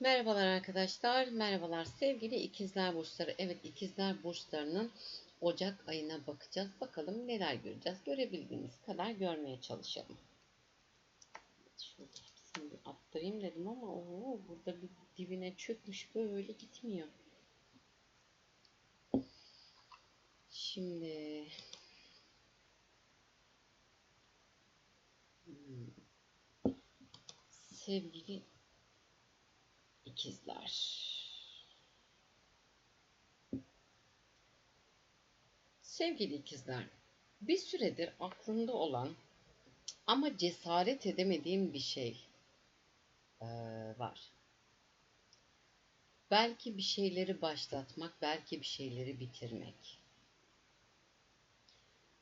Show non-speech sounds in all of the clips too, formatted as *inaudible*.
Merhabalar arkadaşlar, merhabalar sevgili ikizler burçları. Evet ikizler burçlarının Ocak ayına bakacağız. Bakalım neler göreceğiz. Görebildiğimiz kadar görmeye çalışalım. Şöyle hepsini bir attırayım dedim ama oo, burada bir dibine çökmüş böyle gitmiyor. Şimdi hmm, sevgili ikizler. Sevgili ikizler, bir süredir aklımda olan ama cesaret edemediğim bir şey eee, var. Belki bir şeyleri başlatmak, belki bir şeyleri bitirmek.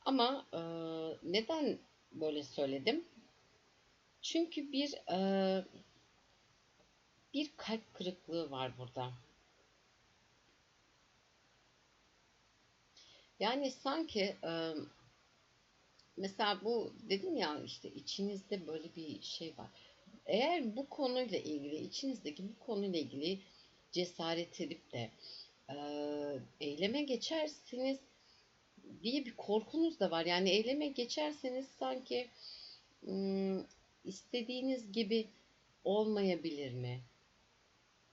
Ama eee, neden böyle söyledim? Çünkü bir eee, bir kalp kırıklığı var burada. Yani sanki e, mesela bu dedim ya işte içinizde böyle bir şey var. Eğer bu konuyla ilgili içinizdeki bu konuyla ilgili cesaret edip de e, eyleme geçersiniz diye bir korkunuz da var. Yani eyleme geçerseniz sanki ım, istediğiniz gibi olmayabilir mi?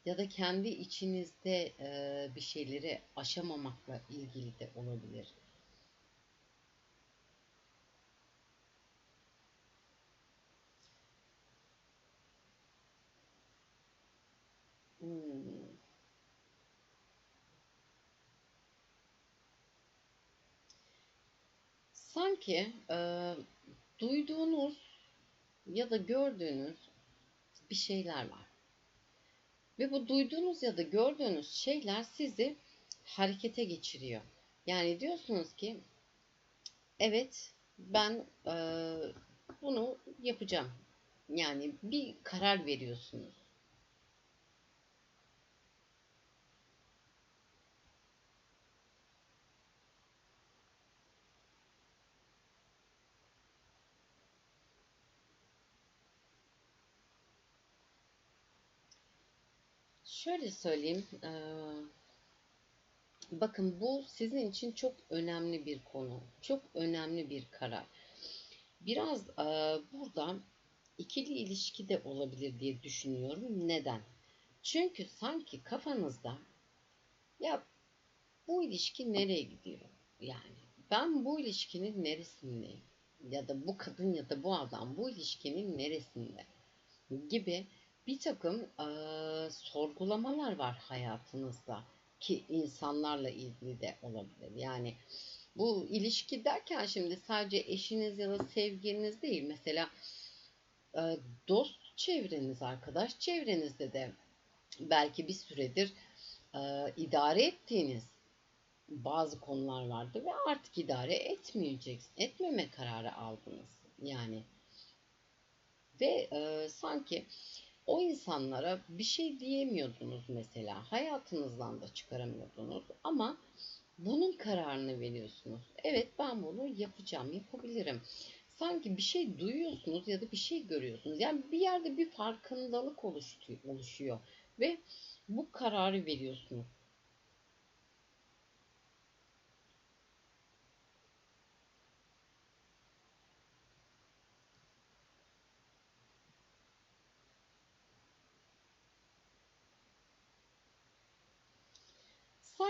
Ya da kendi içinizde e, bir şeyleri aşamamakla ilgili de olabilir. Hmm. Sanki e, duyduğunuz ya da gördüğünüz bir şeyler var. Ve bu duyduğunuz ya da gördüğünüz şeyler sizi harekete geçiriyor. Yani diyorsunuz ki evet ben e, bunu yapacağım. Yani bir karar veriyorsunuz. Şöyle söyleyeyim. Ee, bakın bu sizin için çok önemli bir konu. Çok önemli bir karar. Biraz e, burada ikili ilişki de olabilir diye düşünüyorum. Neden? Çünkü sanki kafanızda ya bu ilişki nereye gidiyor? Yani ben bu ilişkinin neresindeyim? Ya da bu kadın ya da bu adam bu ilişkinin neresinde? Gibi bir takım e, sorgulamalar var hayatınızda ki insanlarla ilgili de olabilir. Yani bu ilişki derken şimdi sadece eşiniz ya da sevgiliniz değil. Mesela e, dost çevreniz, arkadaş çevrenizde de belki bir süredir e, idare ettiğiniz bazı konular vardı ve artık idare etmeyeceksin. Etmeme kararı aldınız. Yani ve e, sanki o insanlara bir şey diyemiyordunuz mesela. Hayatınızdan da çıkaramıyordunuz ama bunun kararını veriyorsunuz. Evet ben bunu yapacağım, yapabilirim. Sanki bir şey duyuyorsunuz ya da bir şey görüyorsunuz. Yani bir yerde bir farkındalık oluşuyor ve bu kararı veriyorsunuz.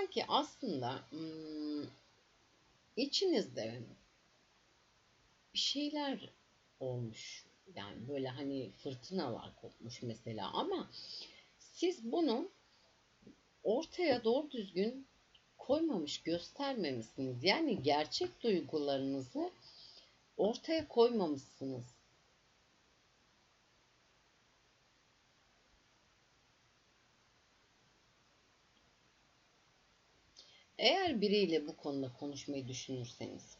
Sanki aslında içinizde bir şeyler olmuş. Yani böyle hani fırtınalar kopmuş mesela ama siz bunu ortaya doğru düzgün koymamış, göstermemişsiniz. Yani gerçek duygularınızı ortaya koymamışsınız. Eğer biriyle bu konuda konuşmayı düşünürseniz,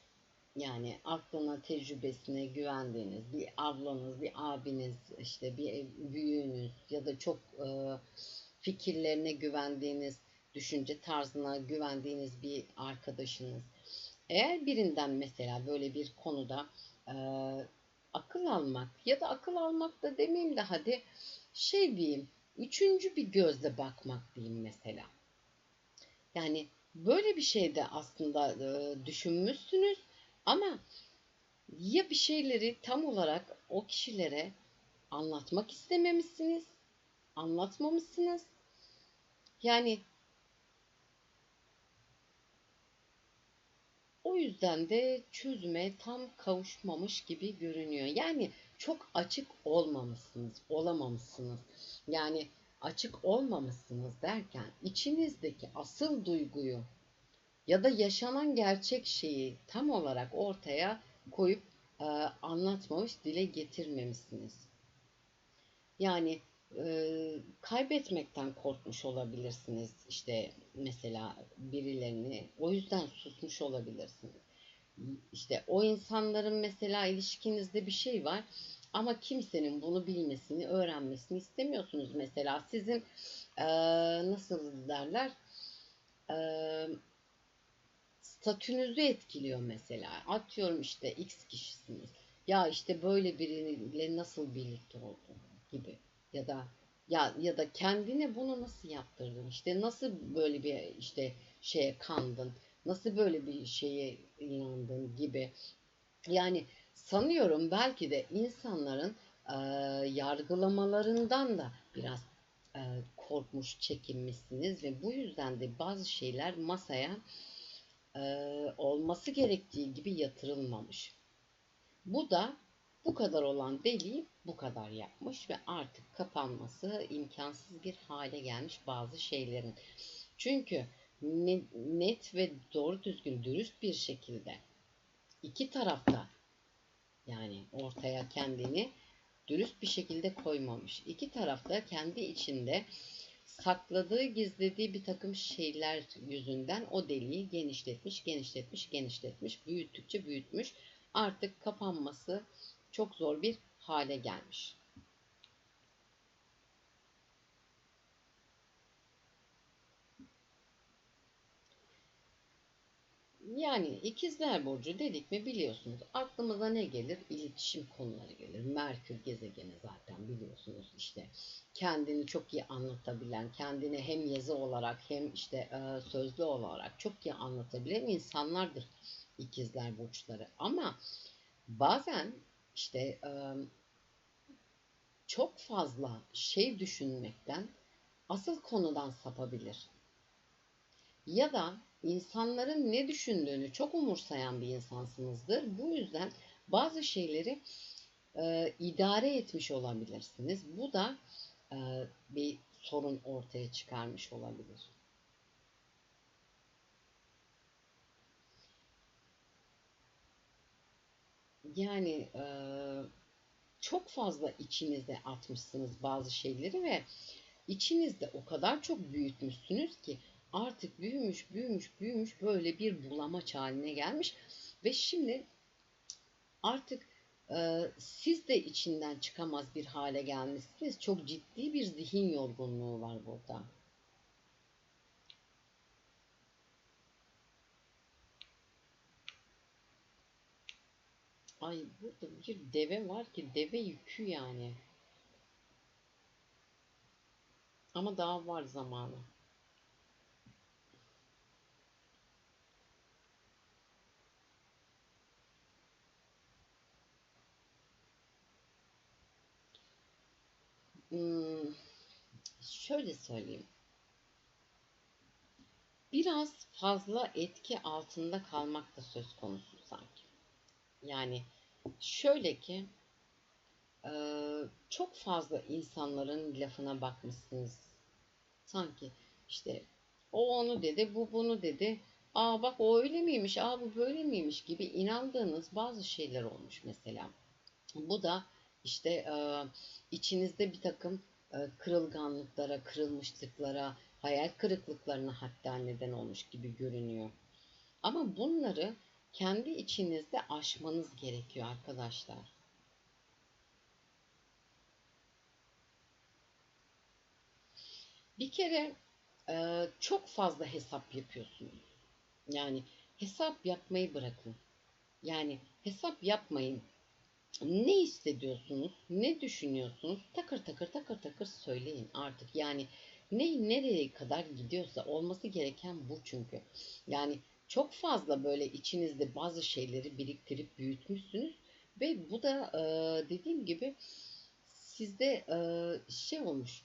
yani aklına, tecrübesine güvendiğiniz bir ablanız, bir abiniz, işte bir büyüğünüz ya da çok e, fikirlerine güvendiğiniz, düşünce tarzına güvendiğiniz bir arkadaşınız. Eğer birinden mesela böyle bir konuda e, akıl almak ya da akıl almak da demeyeyim de hadi şey diyeyim üçüncü bir gözle bakmak diyeyim mesela. Yani böyle bir şey de aslında e, düşünmüşsünüz ama ya bir şeyleri tam olarak o kişilere anlatmak istememişsiniz, anlatmamışsınız. Yani o yüzden de çözüme tam kavuşmamış gibi görünüyor. Yani çok açık olmamışsınız, olamamışsınız. Yani açık olmamışsınız derken içinizdeki asıl duyguyu ya da yaşanan gerçek şeyi tam olarak ortaya koyup e, anlatmamış, dile getirmemişsiniz. Yani e, kaybetmekten korkmuş olabilirsiniz. İşte mesela birilerini o yüzden susmuş olabilirsiniz. İşte o insanların mesela ilişkinizde bir şey var ama kimsenin bunu bilmesini, öğrenmesini istemiyorsunuz. Mesela sizin e, nasıl derler e, statünüzü etkiliyor mesela. Atıyorum işte X kişisiniz. Ya işte böyle biriyle nasıl birlikte oldun gibi ya da ya ya da kendine bunu nasıl yaptırdın? İşte nasıl böyle bir işte şeye kandın? Nasıl böyle bir şeye inandın gibi. Yani sanıyorum belki de insanların e, yargılamalarından da biraz e, korkmuş, çekinmişsiniz ve bu yüzden de bazı şeyler masaya e, olması gerektiği gibi yatırılmamış. Bu da bu kadar olan deliği bu kadar yapmış ve artık kapanması imkansız bir hale gelmiş bazı şeylerin. Çünkü net ve doğru düzgün dürüst bir şekilde iki tarafta yani ortaya kendini dürüst bir şekilde koymamış. İki tarafta kendi içinde sakladığı, gizlediği bir takım şeyler yüzünden o deliği genişletmiş, genişletmiş, genişletmiş, büyüttükçe büyütmüş. Artık kapanması çok zor bir hale gelmiş. Yani ikizler burcu dedik mi biliyorsunuz aklımıza ne gelir? İletişim konuları gelir. Merkür gezegeni zaten biliyorsunuz işte kendini çok iyi anlatabilen, kendini hem yazı olarak hem işte e, sözlü olarak çok iyi anlatabilen insanlardır ikizler burçları. Ama bazen işte e, çok fazla şey düşünmekten asıl konudan sapabilir. Ya da insanların ne düşündüğünü çok umursayan bir insansınızdır. Bu yüzden bazı şeyleri e, idare etmiş olabilirsiniz. Bu da e, bir sorun ortaya çıkarmış olabilir. Yani e, çok fazla içinize atmışsınız bazı şeyleri ve içinizde o kadar çok büyütmüşsünüz ki artık büyümüş, büyümüş, büyümüş böyle bir bulamaç haline gelmiş ve şimdi artık e, siz de içinden çıkamaz bir hale gelmişsiniz. Çok ciddi bir zihin yorgunluğu var burada. Ay burada bir deve var ki deve yükü yani. Ama daha var zamanı. Hmm, şöyle söyleyeyim. Biraz fazla etki altında kalmak da söz konusu sanki. Yani şöyle ki çok fazla insanların lafına bakmışsınız. Sanki işte o onu dedi, bu bunu dedi. Aa bak o öyle miymiş, aa bu böyle miymiş gibi inandığınız bazı şeyler olmuş mesela. Bu da işte e, içinizde bir takım e, kırılganlıklara, kırılmışlıklara, hayal kırıklıklarına hatta neden olmuş gibi görünüyor. Ama bunları kendi içinizde aşmanız gerekiyor arkadaşlar. Bir kere e, çok fazla hesap yapıyorsunuz. Yani hesap yapmayı bırakın. Yani hesap yapmayın. Ne hissediyorsunuz, ne düşünüyorsunuz? Takır takır takır takır söyleyin artık. Yani ne nereye kadar gidiyorsa olması gereken bu çünkü. Yani çok fazla böyle içinizde bazı şeyleri biriktirip büyütmüşsünüz ve bu da e, dediğim gibi sizde e, şey olmuş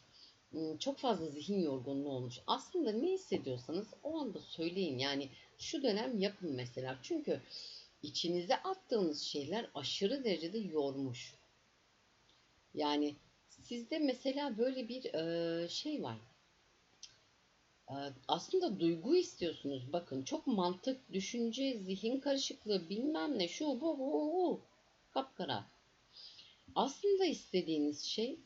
çok fazla zihin yorgunluğu olmuş. Aslında ne hissediyorsanız o anda söyleyin. Yani şu dönem yapın mesela. Çünkü içinize attığınız şeyler aşırı derecede yormuş. Yani sizde mesela böyle bir e, şey var. E, aslında duygu istiyorsunuz. Bakın çok mantık, düşünce, zihin karışıklığı bilmem ne şu bu bu bu. Kapkara. Aslında istediğiniz şey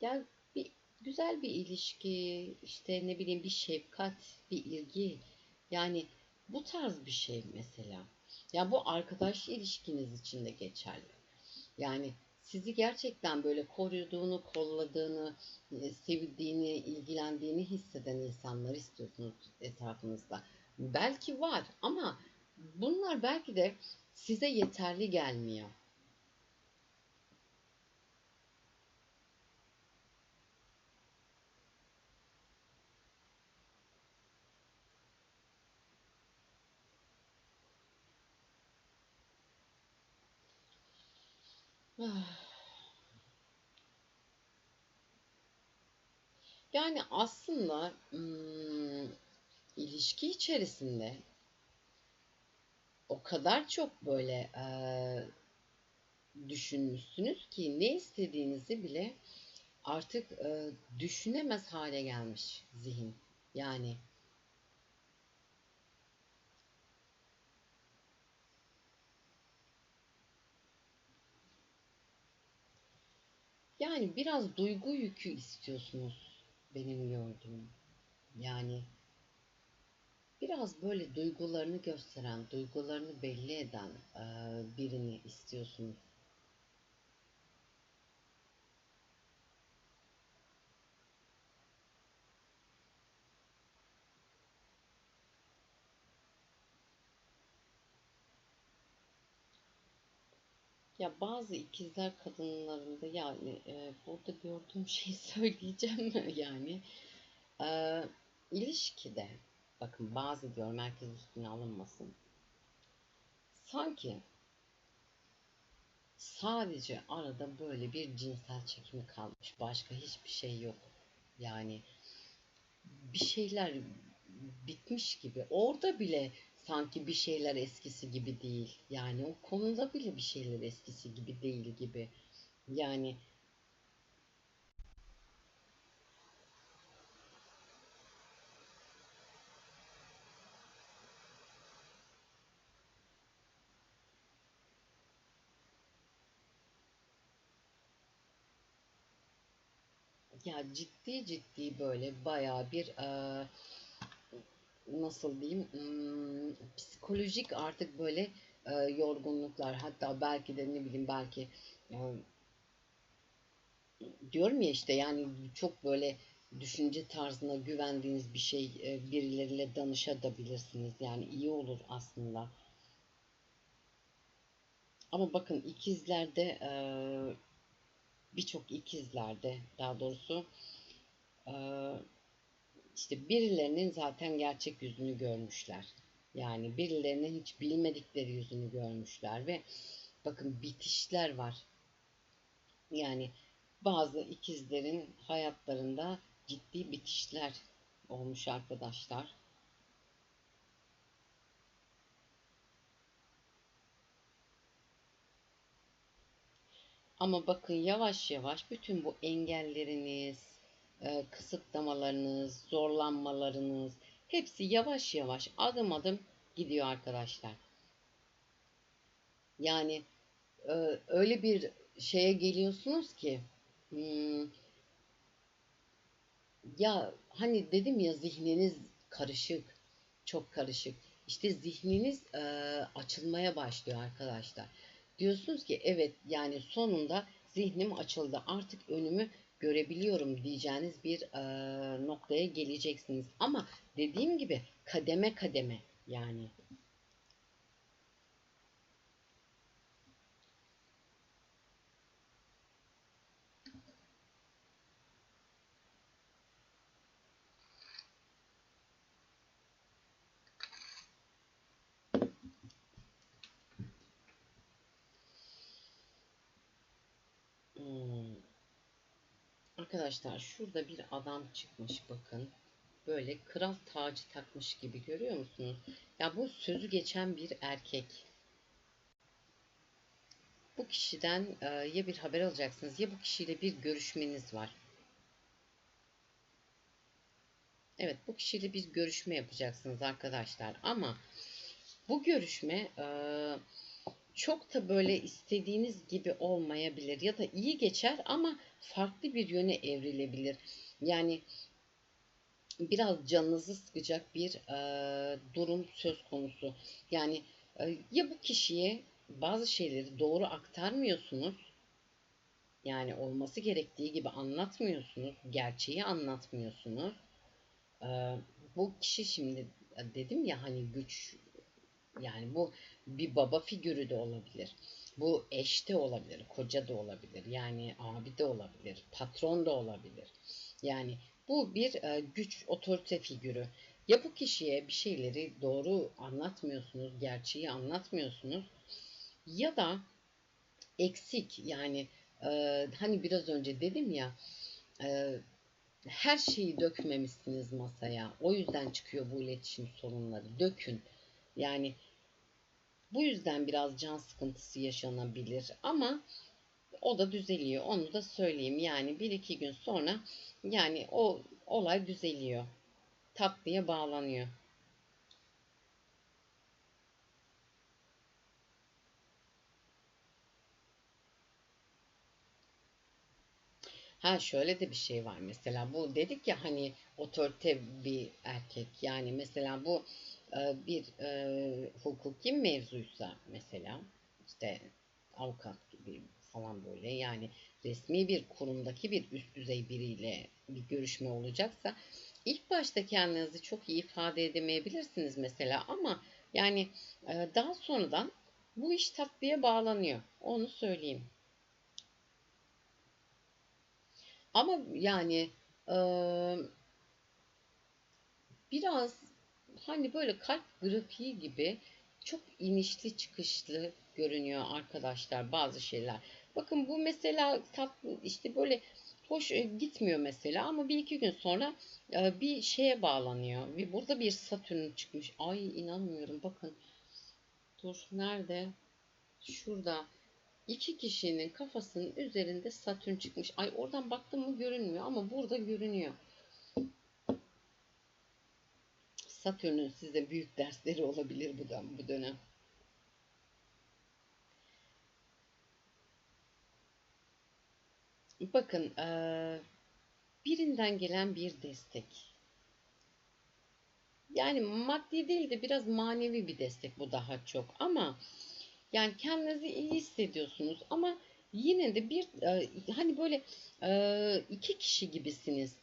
ya bir güzel bir ilişki, işte ne bileyim bir şefkat, bir ilgi. Yani bu tarz bir şey mesela. Ya bu arkadaş ilişkiniz için de geçerli. Yani sizi gerçekten böyle koruduğunu, kolladığını, e, sevdiğini, ilgilendiğini hisseden insanlar istiyorsunuz etrafınızda. Belki var ama bunlar belki de size yeterli gelmiyor. *sighs* Yani aslında ilişki içerisinde o kadar çok böyle e, düşünmüşsünüz ki ne istediğinizi bile artık e, düşünemez hale gelmiş zihin. Yani Yani biraz duygu yükü istiyorsunuz benim gördüğüm. Yani biraz böyle duygularını gösteren, duygularını belli eden birini istiyorsunuz. Ya bazı ikizler kadınlarında yani e, burada gördüğüm şeyi *laughs* söyleyeceğim yani e, ilişkide bakın bazı diyorum herkes üstüne alınmasın. Sanki sadece arada böyle bir cinsel çekimi kalmış başka hiçbir şey yok. Yani bir şeyler bitmiş gibi. Orada bile sanki bir şeyler eskisi gibi değil. Yani o konuda bile bir şeyler eskisi gibi değil gibi. Yani ya ciddi ciddi böyle baya bir e, nasıl diyeyim psikolojik artık böyle yorgunluklar hatta belki de ne bileyim belki e, diyorum ya işte yani çok böyle düşünce tarzına güvendiğiniz bir şey birileriyle danışabilirsiniz. Yani iyi olur aslında. Ama bakın ikizlerde birçok ikizlerde daha doğrusu e, işte birilerinin zaten gerçek yüzünü görmüşler. Yani birilerinin hiç bilmedikleri yüzünü görmüşler ve bakın bitişler var. Yani bazı ikizlerin hayatlarında ciddi bitişler olmuş arkadaşlar. Ama bakın yavaş yavaş bütün bu engelleriniz, e, kısıtlamalarınız, zorlanmalarınız hepsi yavaş yavaş adım adım gidiyor arkadaşlar. Yani e, öyle bir şeye geliyorsunuz ki hmm, ya hani dedim ya zihniniz karışık, çok karışık. İşte zihniniz e, açılmaya başlıyor arkadaşlar. Diyorsunuz ki evet yani sonunda zihnim açıldı. Artık önümü görebiliyorum diyeceğiniz bir e, noktaya geleceksiniz. Ama dediğim gibi kademe kademe yani. Hmm. Arkadaşlar şurada bir adam çıkmış bakın. Böyle kral tacı takmış gibi görüyor musunuz? Ya bu sözü geçen bir erkek. Bu kişiden e, ya bir haber alacaksınız ya bu kişiyle bir görüşmeniz var. Evet bu kişiyle bir görüşme yapacaksınız arkadaşlar ama bu görüşme e, çok da böyle istediğiniz gibi olmayabilir ya da iyi geçer ama farklı bir yöne evrilebilir. Yani biraz canınızı sıkacak bir e, durum söz konusu. Yani e, ya bu kişiye bazı şeyleri doğru aktarmıyorsunuz. Yani olması gerektiği gibi anlatmıyorsunuz. Gerçeği anlatmıyorsunuz. E, bu kişi şimdi dedim ya hani güç yani bu bir baba figürü de olabilir. Bu eş de olabilir, koca da olabilir. Yani abi de olabilir, patron da olabilir. Yani bu bir e, güç, otorite figürü. Ya bu kişiye bir şeyleri doğru anlatmıyorsunuz, gerçeği anlatmıyorsunuz ya da eksik yani e, hani biraz önce dedim ya e, her şeyi dökmemişsiniz masaya. O yüzden çıkıyor bu iletişim sorunları. Dökün. Yani bu yüzden biraz can sıkıntısı yaşanabilir ama o da düzeliyor. Onu da söyleyeyim. Yani bir iki gün sonra yani o olay düzeliyor. Tatlıya bağlanıyor. Ha şöyle de bir şey var mesela bu dedik ya hani otorite bir erkek yani mesela bu bir e, hukuki mevzuysa mesela işte avukat gibi falan böyle yani resmi bir kurumdaki bir üst düzey biriyle bir görüşme olacaksa ilk başta kendinizi çok iyi ifade edemeyebilirsiniz mesela ama yani e, daha sonradan bu iş tatlıya bağlanıyor. Onu söyleyeyim. Ama yani e, biraz hani böyle kalp grafiği gibi çok inişli çıkışlı görünüyor arkadaşlar bazı şeyler. Bakın bu mesela tatlı işte böyle hoş e, gitmiyor mesela ama bir iki gün sonra e, bir şeye bağlanıyor. Burada bir Satürn çıkmış. Ay inanmıyorum bakın. Dur nerede? Şurada. İki kişinin kafasının üzerinde Satürn çıkmış. Ay oradan baktım mı görünmüyor ama burada görünüyor. Satürn'ün size büyük dersleri olabilir bu, da, bu dönem. Bakın birinden gelen bir destek. Yani maddi değil de biraz manevi bir destek bu daha çok. Ama yani kendinizi iyi hissediyorsunuz ama yine de bir hani böyle iki kişi gibisiniz.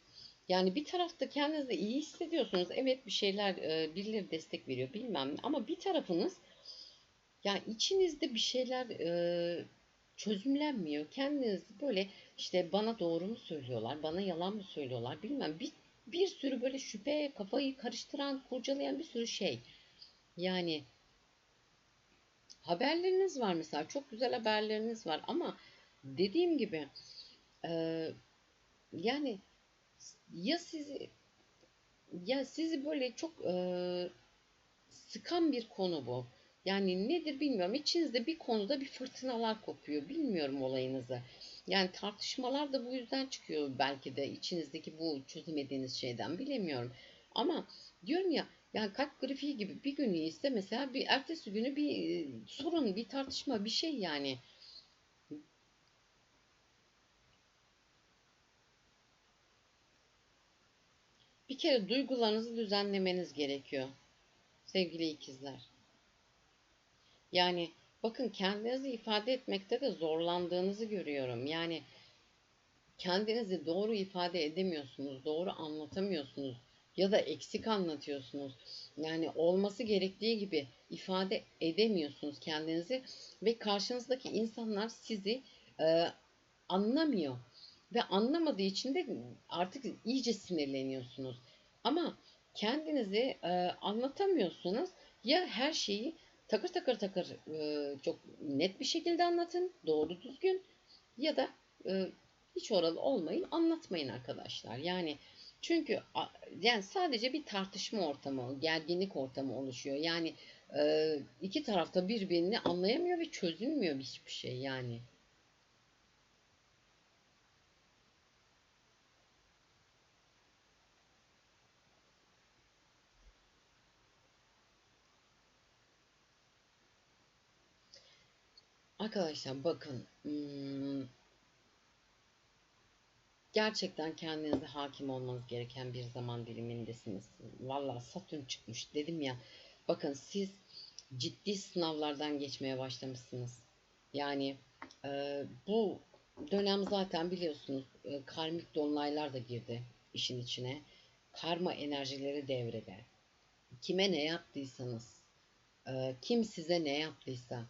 Yani bir tarafta kendinizi iyi hissediyorsunuz. Evet bir şeyler birileri destek veriyor bilmem ne. Ama bir tarafınız yani içinizde bir şeyler çözümlenmiyor. Kendiniz böyle işte bana doğru mu söylüyorlar, bana yalan mı söylüyorlar bilmem. Bir, bir sürü böyle şüphe, kafayı karıştıran, kurcalayan bir sürü şey. Yani haberleriniz var mesela. Çok güzel haberleriniz var ama dediğim gibi e, yani ya sizi ya sizi böyle çok e, sıkan bir konu bu. Yani nedir bilmiyorum. İçinizde bir konuda bir fırtınalar kopuyor. Bilmiyorum olayınızı. Yani tartışmalar da bu yüzden çıkıyor belki de içinizdeki bu çözemediğiniz şeyden bilemiyorum. Ama diyorum ya yani kalp grafiği gibi bir gün ise mesela bir ertesi günü bir e, sorun, bir tartışma, bir şey yani. Bir kere duygularınızı düzenlemeniz gerekiyor. Sevgili ikizler. Yani bakın kendinizi ifade etmekte de zorlandığınızı görüyorum. Yani kendinizi doğru ifade edemiyorsunuz, doğru anlatamıyorsunuz ya da eksik anlatıyorsunuz. Yani olması gerektiği gibi ifade edemiyorsunuz kendinizi ve karşınızdaki insanlar sizi e, anlamıyor ve anlamadığı için de artık iyice sinirleniyorsunuz. Ama kendinizi e, anlatamıyorsunuz ya her şeyi takır takır takır e, çok net bir şekilde anlatın, doğru düzgün ya da e, hiç oralı olmayın, anlatmayın arkadaşlar. Yani çünkü yani sadece bir tartışma ortamı, gerginlik ortamı oluşuyor. Yani e, iki tarafta birbirini anlayamıyor ve çözülmüyor hiçbir şey yani. Arkadaşlar bakın hmm, gerçekten kendinize hakim olmanız gereken bir zaman dilimindesiniz. Valla Satürn çıkmış dedim ya. Bakın siz ciddi sınavlardan geçmeye başlamışsınız. Yani e, bu dönem zaten biliyorsunuz e, karmik dolunaylar da girdi işin içine. Karma enerjileri devrede. Kime ne yaptıysanız, e, kim size ne yaptıysa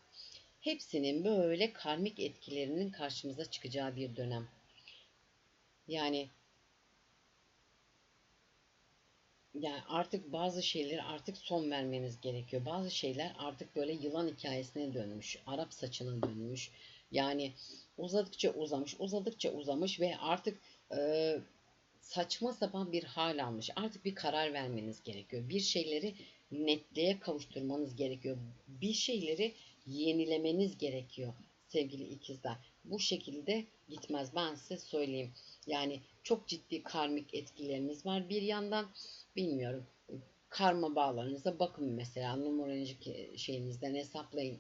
hepsinin böyle karmik etkilerinin karşımıza çıkacağı bir dönem. Yani yani artık bazı şeyler artık son vermeniz gerekiyor. Bazı şeyler artık böyle yılan hikayesine dönmüş, Arap saçına dönmüş. Yani uzadıkça uzamış, uzadıkça uzamış ve artık e, saçma sapan bir hal almış. Artık bir karar vermeniz gerekiyor. Bir şeyleri netliğe kavuşturmanız gerekiyor. Bir şeyleri yenilemeniz gerekiyor sevgili ikizler. Bu şekilde gitmez ben size söyleyeyim. Yani çok ciddi karmik etkileriniz var. Bir yandan bilmiyorum karma bağlarınıza bakın mesela numerolojik şeyinizden hesaplayın.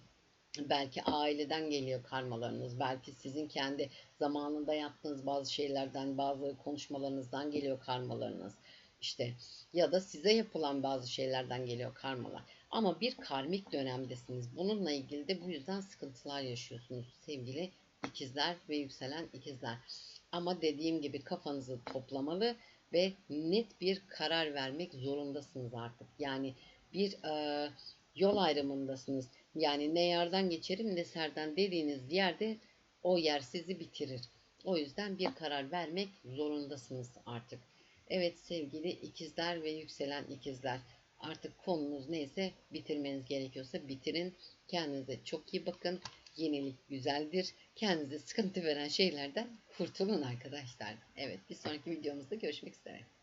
Belki aileden geliyor karmalarınız. Belki sizin kendi zamanında yaptığınız bazı şeylerden, bazı konuşmalarınızdan geliyor karmalarınız. İşte ya da size yapılan bazı şeylerden geliyor karmalar. Ama bir karmik dönemdesiniz. Bununla ilgili de bu yüzden sıkıntılar yaşıyorsunuz sevgili ikizler ve yükselen ikizler. Ama dediğim gibi kafanızı toplamalı ve net bir karar vermek zorundasınız artık. Yani bir e, yol ayrımındasınız. Yani ne yardan geçerim ne serden dediğiniz yerde o yer sizi bitirir. O yüzden bir karar vermek zorundasınız artık. Evet sevgili ikizler ve yükselen ikizler artık konunuz neyse bitirmeniz gerekiyorsa bitirin. Kendinize çok iyi bakın. Yenilik güzeldir. Kendinize sıkıntı veren şeylerden kurtulun arkadaşlar. Evet bir sonraki videomuzda görüşmek üzere.